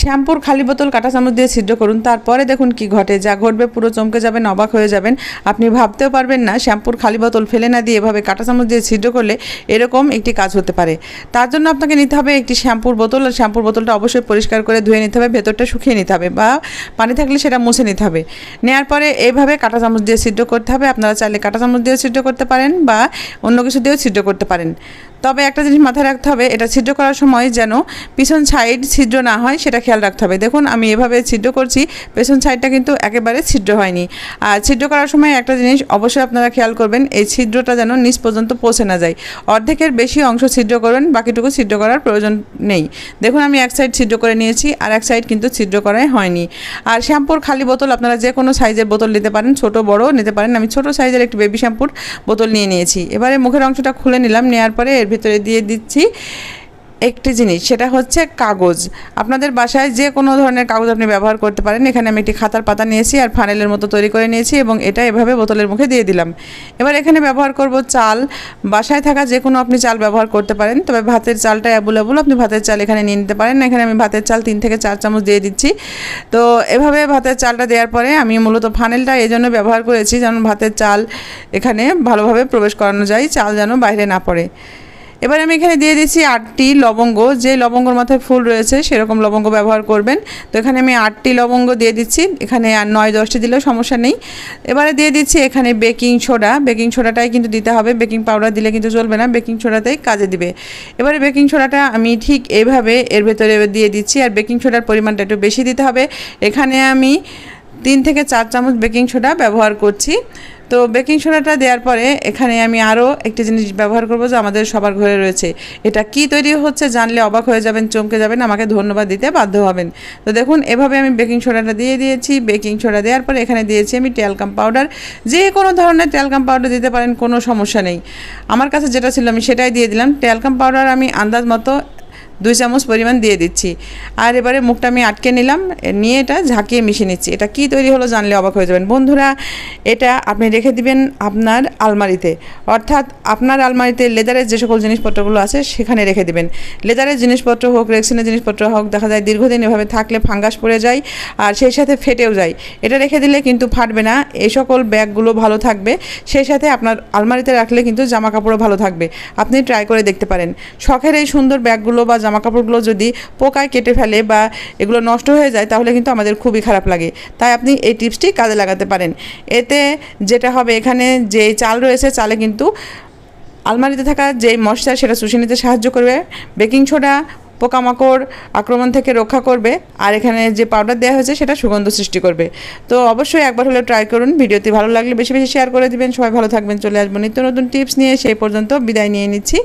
শ্যাম্পুর খালি বোতল কাঁটা চামচ দিয়ে ছিদ্র করুন। তারপরে দেখুন কি ঘটে। যা ঘটবে, পুরো চমকে যাবেন অবাক হয়ে যাবেন। আপনি ভাবতেও পারবেন না, শ্যাম্পুর খালি বোতল ফেলে না দিয়ে এভাবে কাঁটা চামচ দিয়ে ছিদ্র করলে এরকম একটি কাজ হতে পারে। তার জন্য আপনাকে নিতে হবে একটি শ্যাম্পুর বোতল। আর শ্যাম্পুর বোতলটা অবশ্যই পরিষ্কার করে ধুয়ে নিতে হবে। ভেতরটা শুকিয়ে নিতে হবে বা পানি থাকলে সেটা মুছে নিতে হবে। নেওয়ার পরে এইভাবে কাঁটা চামচ দিয়ে ছিদ্র করতে হবে। আপনারা চাইলে কাঁটা চামচ দিয়ে ছিদ্র করতে পারেন বা অন্য কিছু দিয়েও ছিদ্র করতে পারেন। তবে একটা জিনিস মাথায় রাখতে হবে, এটা ছিদ্র করার সময় যেন পিছন সাইড ছিদ্র না হয় সেটা খেয়াল রাখতে হবে। দেখুন, আমি এভাবে ছিদ্র করছি, পেছন সাইডটা কিন্তু একেবারে ছিদ্র হয়নি। আর ছিদ্র করার সময় একটা জিনিস অবশ্যই আপনারা খেয়াল করবেন, এই ছিদ্রটা যেন নিচ পর্যন্ত পৌঁছে না যায়। অর্ধেকের বেশি অংশ ছিদ্র করবেন বাকিটুকু ছিদ্র করার প্রয়োজন নেই। দেখুন, আমি এক সাইড ছিদ্র করে নিয়েছি, আর এক সাইড কিন্তু ছিদ্র করাই হয়নি। আর শ্যাম্পুর খালি বোতল আপনারা যে কোনো সাইজের বোতল নিতে পারেন, ছোট বড় নিতে পারেন। আমি ছোট সাইজের একটি বেবি শ্যাম্পুর বোতল নিয়ে নিয়েছি। এবারে মুখের অংশটা খুলে নিলাম নেওয়ার পরে এর ভিতরে দিয়ে দিচ্ছি। একটি জিনিস, সেটা হচ্ছে কাগজ। আপনাদের বাসায় যে কোনো ধরনের কাগজ আপনি ব্যবহার করতে পারেন। এখানে আমি একটি খাতার পাতা নিয়েছি আর ফানেলের মতো তৈরি করে নিয়েছি এবং এটা এভাবে বোতলের মুখে দিয়ে দিলাম। এবার এখানে ব্যবহার করব চাল। বাসায় থাকা যে কোনো আপনি চাল ব্যবহার করতে পারেন, তবে ভাতের চালটা অ্যাভেলেবল আপনি ভাতের চাল এখানে নিয়ে নিতে পারেন। এখানে আমি ভাতের চাল তিন থেকে চার চামচ দিয়ে দিচ্ছি। তো এভাবে ভাতের চালটা দেওয়ার পরে আমি মূলত ফানেলটা এই জন্য ব্যবহার করেছি যেন ভাতের চাল এখানে ভালোভাবে প্রবেশ করানো যায়, চাল যেন বাইরে না পড়ে। এবার আমি এখানে দিয়ে দিচ্ছি আটটি লবঙ্গ। যে লবঙ্গর মাথায় ফুল রয়েছে সেরকম লবঙ্গ ব্যবহার করবেন। তো এখানে আমি আটটি লবঙ্গ দিয়ে দিচ্ছি। এখানে আর নয়, দশটি দিলেও সমস্যা নেই। এবারে দিয়ে দিচ্ছি এখানে বেকিং সোডা। বেকিং সোডাটাই কিন্তু দিতে হবে। বেকিং পাউডার দিলে কিন্তু চলবে না, বেকিং সোডাতেই কাজে দিবে। এবারে বেকিং সোডাটা আমি ঠিক এইভাবে এর ভেতরে দিয়ে দিচ্ছি। আর বেকিং সোডার পরিমাণটা একটু বেশি দিতে হবে। এখানে আমি তিন থেকে চার চামচ বেকিং সোডা ব্যবহার করছি। তো বেকিং সোডাটা দেওয়ার পরে এখানে আমি আরও একটি জিনিস ব্যবহার করব যে আমাদের সবার ঘরে রয়েছে। এটা কি তৈরি হচ্ছে জানলে অবাক হয়ে যাবেন, চমকে যাবেন, আমাকে ধন্যবাদ দিতে বাধ্য হবেন। তো দেখুন, এভাবে আমি বেকিং সোডাটা দিয়ে দিয়েছি। বেকিং সোডা দেওয়ার পরে এখানে দিয়েছি আমি ট্যালকাম পাউডার। যে কোনো ধরনের ট্যালকাম পাউডার দিতে পারেন, কোনো সমস্যা নেই। আমার কাছে যেটা ছিল আমি সেটাই দিয়ে দিলাম। ট্যালকাম পাউডার আমি আন্দাজ মতো দুই চামচ পরিমাণ দিয়ে দিচ্ছি। আর এবারে মুখটা আমি আটকে নিলাম, নিয়ে এটা ঝাঁকিয়ে মিশিয়ে নিচ্ছি। এটা কি তৈরি হলো জানলে অবাক হয়ে যাবেন। বন্ধুরা, এটা আপনি রেখে দিবেন আপনার আলমারিতে। অর্থাৎ আপনার আলমারিতে লেদারের যে সকল জিনিসপত্রগুলো আছে, সেখানে রেখে দিবেন। লেদারের জিনিসপত্র হোক, রেক্সিনের জিনিসপত্র হোক, দেখা যায় দীর্ঘদিন এভাবে থাকলে ফাঙ্গাস পড়ে যায় আর সেই সাথে ফেটেও যায়। এটা রেখে দিলে কিন্তু ফাটবে না, এই সকল ব্যাগগুলো ভালো থাকবে। সেই সাথে আপনার আলমারিতে রাখলে কিন্তু জামা কাপড়ও ভালো থাকবে। আপনি ট্রাই করে দেখতে পারেন। শখের এই সুন্দর ব্যাগগুলো বা জামা কাপড়গুলো যদি পোকায় কেটে ফেলে বা এগুলো নষ্ট হয়ে যায়, তাহলে কিন্তু আমাদের খুবই খারাপ লাগে। তাই আপনি এই টিপসটি কাজে লাগাতে পারেন। এতে যেটা হবে, এখানে যে চাল রয়েছে, চালে কিন্তু আলমারিতে থাকা যে মশলা, সেটা শুষে নিতে সাহায্য করবে। বেকিং সোডা, পোকামাকড় আক্রমণ থেকে রক্ষা করবে। আর এখানে যে পাউডার দেওয়া হয়েছে, সেটা সুগন্ধ সৃষ্টি করবে। তো অবশ্যই একবার হলে ট্রাই করুন। ভিডিওটি ভালো লাগলে বেশি বেশি শেয়ার করে দিবেন। সবাই ভালো থাকবেন, চলে আসব নিত্য নতুন টিপস নিয়ে। সেই পর্যন্ত বিদায় নিয়ে নিচ্ছি।